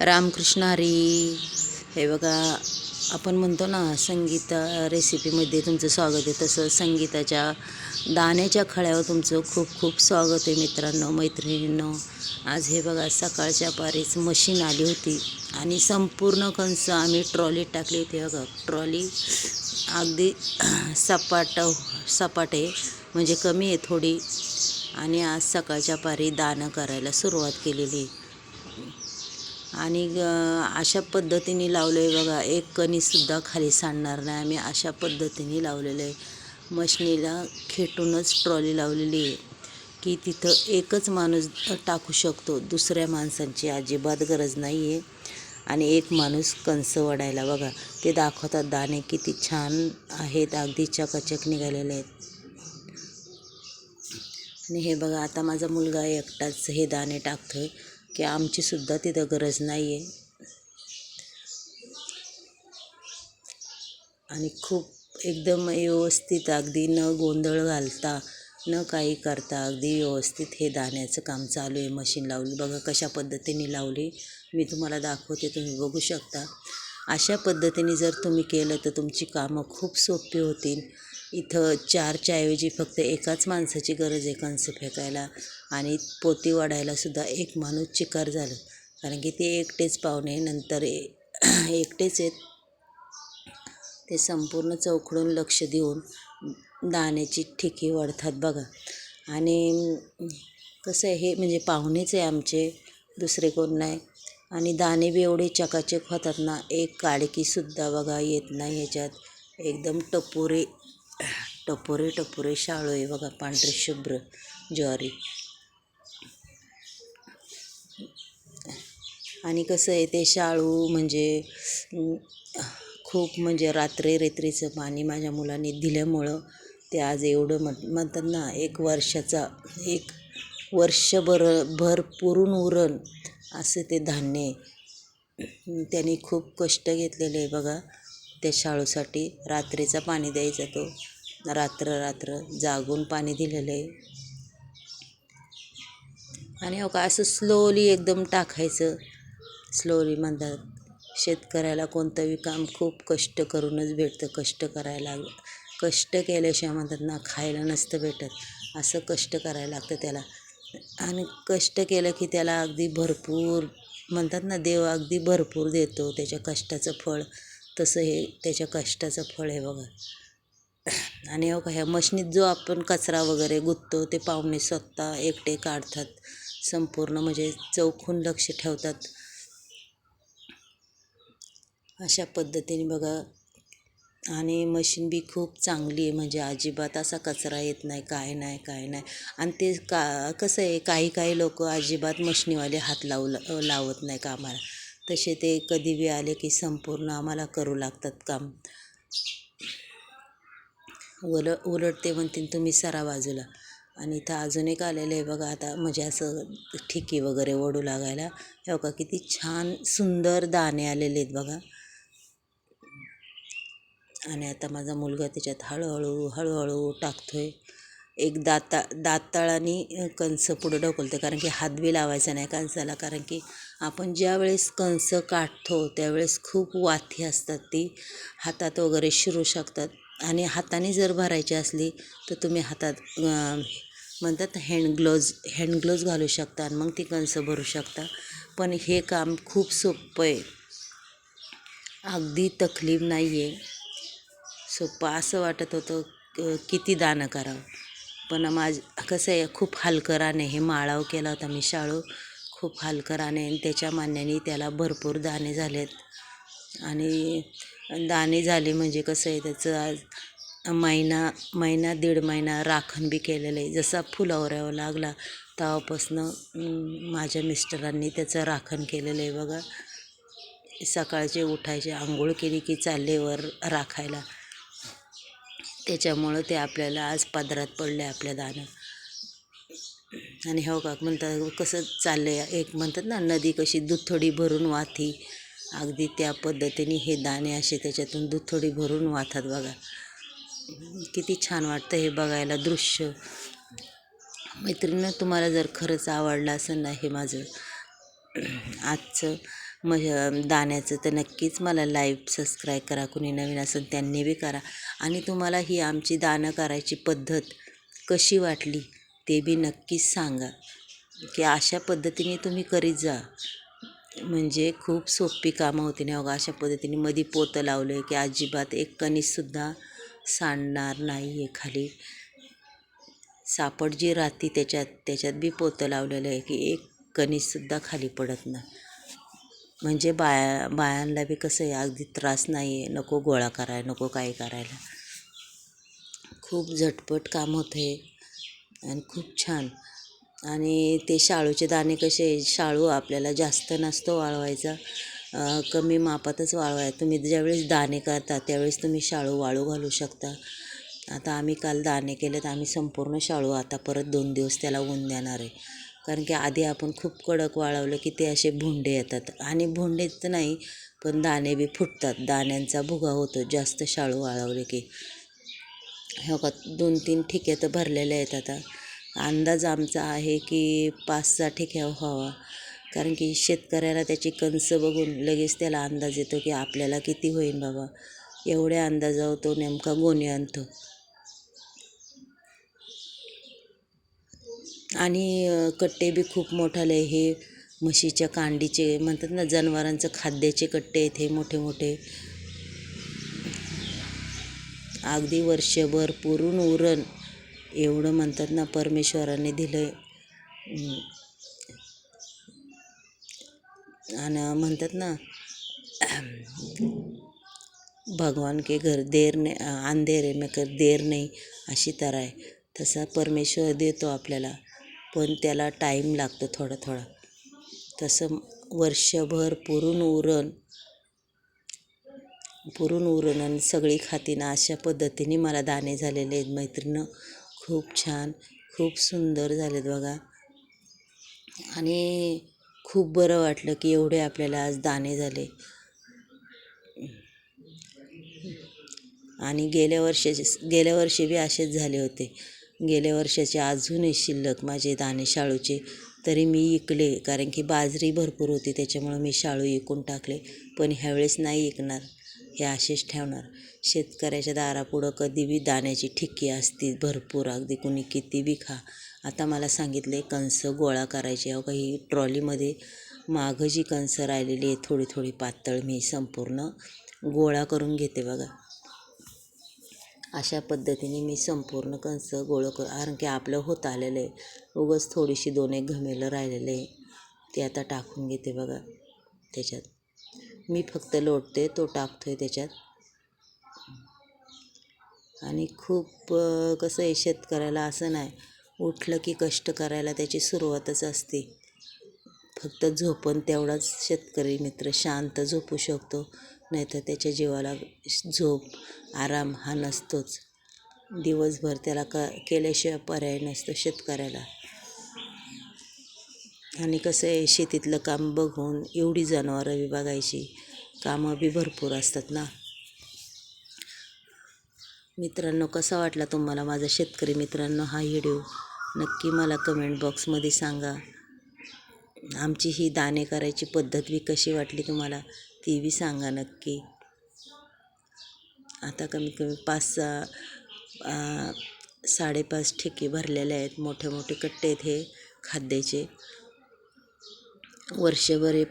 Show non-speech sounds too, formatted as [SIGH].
रामकृष्ण हरी. हे बघा आपण म्हणतो ना संगीता रेसिपीमध्ये तुमचं स्वागत आहे. तसं संगीताच्या दाण्याच्या खळ्यावर तुमचं खूप खूप स्वागत आहे मित्रांनो मैत्रिणींनो. आज हे बघा सकाळच्या पारीच मशीन आली होती आणि संपूर्ण कंस आम्ही ट्रॉलीत टाकली होती. बघा ट्रॉली अगदी सपाट सपाट आहे म्हणजे कमी आहे थोडी. आणि आज सकाळच्या पारी दाणं करायला सुरुवात केलेली आणि अशा पद्धतीने लावलं आहे बघा एक कणीसुद्धा खाली सांडणार नाही. आम्ही अशा पद्धतीने लावलेलं आहे. मशनीला खेटूनच ट्रॉली लावलेली आहे. की तिथं एकच माणूस टाकू शकतो. दुसऱ्या माणसांची अजिबात गरज नाही आहे आणि एक माणूस कंस वडायला बघा ते दाखवतात दाणे किती छान आहेत. अगदी चकाचक निघालेले आहेत. आणि हे बघा आता माझा मुलगा एकटाच हे दाणे टाकतो आहे की आमचीसुद्धा तिथं गरज नाही आहे आणि खूप एकदम व्यवस्थित अगदी न गोंधळ घालता न काही करता अगदी व्यवस्थित हे दाण्याचं काम चालू आहे. मशीन लावली. बघा कशा पद्धतीने लावली. मी तुम्हाला दाखवते तुम्ही बघू शकता. अशा पद्धतीने जर तुम्ही केलं तर तुमची कामं खूप सोपी होतील. इथं चारच्या ऐवजी फक्त एकाच माणसाची गरज आहे कंस फेकायला. आणि पोती वाढायलासुद्धा एक माणूस चिकार झालं. कारण की ते एकटेच पाहुणे नंतर ए- [CLEARS THROAT] एकटेच आहेत. ते संपूर्ण चौकडून लक्ष देऊन दाण्याची ठिकी वाढतात बघा. आणि कसं आहे हे म्हणजे पाहुणेच आहे आमचे. दुसरे कोण नाही. आणि दाणे बी एवढे चकाचक होतात ना एक काळकीसुद्धा बघा येत नाही ह्याच्यात. एकदम टपोरे टपोरे टपोरे शाळू आहे बघा पांढरे शुभ्र ज्वारी. आणि कसं आहे ते शाळू म्हणजे खूप म्हणजे रात्री रेत्रीचं पाणी माझ्या मुलांनी दिल्यामुळं ते आज एवढं म्हण म्हणतात ना एक वर्षाचा एक वर्षभर भर पुरून उरण असं ते धान्य त्यांनी खूप कष्ट घेतलेले आहे बघा त्या शाळूसाठी रात्रीचा पाणी द्यायचा तो. रात्र रात्र जागून पाणी दिलेलं आहे. आणि हो का असं स्लोली एकदम टाकायचं. स्लोली म्हणतात शेतकऱ्याला कोणतंही काम खूप कष्ट करूनच भेटतं कष्ट करायला कष्ट केल्याशिवाय म्हणतात ना खायला नसतं भेटत. असं कष्ट करायला लागतं त्याला. आणि कष्ट केलं की त्याला अगदी भरपूर म्हणतात ना देव अगदी भरपूर देतो. त्याच्या कष्टाचं फळ तसं हे त्याच्या कष्टाचं फळ आहे बघा. आणि हो का ह्या मशनीत जो आपण कचरा वगैरे गुंततो ते पाहुणे स्वतः एकटे काढतात. संपूर्ण म्हणजे चौकून लक्ष ठेवतात. अशा पद्धतीने बघा. आणि मशीन बी खूप चांगली आहे म्हणजे अजिबात असा कचरा येत नाही काय नाही काय नाही. आणि ते का कसं आहे काही काही लोक अजिबात मशनीवाले हात लावू लावत नाही कामाला तसे ते कधी बी आले की संपूर्ण आम्हाला करू लागतात काम. उल उलट ते म्हणतील तुम्ही सरा बाजूला. आणि इथं अजून एक आलेलं आहे बघा आता म्हणजे असं ठिकी वगैरे ओढू लागायला. हे बघा किती छान सुंदर दाणे आलेले आहेत बघा. आणि आता माझा मुलगा त्याच्यात हळूहळू हळूहळू टाकतोय. एक दाता दाताळाने कंस पुढं ढकलतो कारण की हात बी लावायचा नाही कंसाला. कारण की आपण ज्यावेळेस कंस काढतो त्यावेळेस खूप वाथी असतात ती. हातात वगैरे शिरू शकतात. आणि हाताने जर भरायची असली तर तुम्ही हातात म्हणतात हँड ग्लोज हँड ग्लोज घालू शकता आणि मग ती कणसं भरू शकता. पण हे काम खूप सोपं आहे. अगदी तकलीफ नाही आहे सोपं असं वाटत होतं किती दानं करावं. पण माझ कसं आहे खूप हलकं हे माळाव केला होता मी शाळू. खूप हलकं आणि त्याच्या मान्याने त्याला भरपूर दाणे झालेत. आणि दाणे झाले म्हणजे कसं आहे त्याचं आज महिना महिना दीड महिना राखण बी केलेलं आहे. जसा फुलावऱ्यावर लागला तेव्हापासनं माझ्या मिस्टरांनी त्याचं राखण केलेलं आहे बघा. सकाळचे उठायचे आंघोळ केली की चालले वर राखायला. त्याच्यामुळं ते आपल्याला आज पदरात पडले आपल्या दाणं. आणि हो का म्हणतात कसं चाललं आहे एक म्हणतात ना नदी कशी दुथडी भरून वाहती. अगदी त्या पद्धतीने हे दाणे असे त्याच्यातून दुथडी भरून वाहतात बघा. किती छान वाटतं हे बघायला दृश्य. मैत्रिणीनं तुम्हाला जर खरंच आवडलं असेल ना हे माझं आजचं म दाण्याचं तर नक्कीच मला लाईव्ह सबस्क्राईब करा. कुणी नवीन असेल त्यांनी बी करा. आणि तुम्हाला ही आमची दाणं करायची पद्धत कशी वाटली ते बी नक्कीच सांगा. की अशा पद्धतीने तुम्ही करीत जा. म्हणजे खूप सोपी कामं होती नाही बघा अशा पद्धतीने मधी पोतं लावलं की अजिबात एक कणीसुद्धा सांडणार नाही आहे खाली. सापड जी राहती त्याच्यात त्याच्यात बी पोतं लावलेलं आहे की एक कणीसुद्धा खाली पडत नाही. म्हणजे बाया बायांना बी कसं आहे अगदी त्रास नाही आहे. नको गोळा करायला नको काय करायला. खूप झटपट काम होतं आहे आणि खूप छान. आणि ते शाळूचे दाणे कसे शाळू आपल्याला जास्त नसतो वाळवायचा. कमी मापातच वाळवाय तुम्ही ज्यावेळेस दाणे करता त्यावेळेस तुम्ही शाळू वाळू घालू शकता. आता आम्ही काल दाणे केले तर आम्ही संपूर्ण शाळू आता परत दोन दिवस त्याला ऊन देणार आहे. कारण की आधी आपण खूप कडक वाळवलं की ते असे भोंडे येतात. आणि भुंडेच नाही पण दाणे बी फुटतात. दाण्यांचा भुगा होतो. जास्त शाळू वाळवले की. हे का? दोन तीन ठिके तर भरलेले आहेत आता. अंदाज आमचा आहे की पाच सहा ठिक्या व्हावा. कारण की शेतकऱ्याला त्याची कणसं बघून लगेच त्याला अंदाज येतो की आपल्याला किती होईल बाबा. एवढ्या अंदाजावर तो नेमका गोणी आणतो. आणि कट्टे बी खूप मोठाले हे म्हशीच्या कांडीचे म्हणतात ना जनावरांचं खाद्याचे कट्टे आहेत हे मोठे मोठे अगदी वर्षभर पुरून उरण एवढं म्हणतात ना परमेश्वराने दिलं आहे आणि म्हणतात ना भगवान के घर देर नाही अंधेरे में कर देर नाही अशी तर आहे तसा परमेश्वर देतो आपल्याला पण त्याला टाईम लागतो थोडा थोडा तसं वर्षभर पुरून उरण पुरून उरण आणि सगळी खातीनं अशा पद्धतीने मला दाणे झालेले आहेत मैत्रिणं. खूप छान खूप सुंदर झालेत बघा. आणि खूप बरं वाटलं की एवढे आपल्याला आज दाणे झाले. आणि गेल्या वर्षाचे गेल्या वर्षी बी असेच झाले होते. गेल्या वर्षाचे अजूनही शिल्लक माझे दाणे शाळूचे. तरी मी इकले कारण की बाजरी भरपूर होती त्याच्यामुळं मी शाळू इकून टाकले. पण ह्यावेळेस नाही इकणार हे असेच ठेवणार. शेतकऱ्याच्या दारापुढं कधी बी दाण्याची ठिक्की असती भरपूर. अगदी कुणी किती बी खा. आता मला सांगितले कणसं गोळा करायची. अहो काही ट्रॉलीमध्ये मागं जी कणसं राहिलेली आहे थोडी थोडी पातळ मी संपूर्ण गोळा करून घेते बघा. अशा पद्धतीने मी संपूर्ण कणसं गोळं कर. कारण की आपलं होत आलेलं आहे. उगंच थोडीशी दोन एक घमेलं राहिलेलं आहे. ते आता टाकून घेते बघा. त्याच्यात. मी फक्त लोटते तो टाकतो आहे त्याच्यात. आणि खूप कसं आहे शेतकऱ्याला असं नाही उठलं की कष्ट करायला त्याची सुरुवातच असते. फक्त झोपण तेवढाच शेतकरी मित्र शांत झोपू शकतो नाहीतर त्याच्या जीवाला झोप आराम हा नसतोच. दिवसभर त्याला क केल्याशिवाय पर्याय नसतो शेतकऱ्याला. आणि कसं आहे शेतीतलं काम बघून एवढी जनावरं बी बघायची कामं बी भरपूर असतात ना. मित्रांनो कसा वाटला तुम्हाला माझा शेतकरी मित्रांनो हा व्हिडिओ? नक्की मला कमेंट बॉक्समध्ये सांगा. आमची ही दाणे करायची पद्धत बी कशी वाटली तुम्हाला ती बी सांगा नक्की. आता कमीत कमी पाच सहा साडेपाच ठिके भरलेले आहेत मोठे मोठे कट्टे आहेत हे खाद्याचे. वर्षभर हे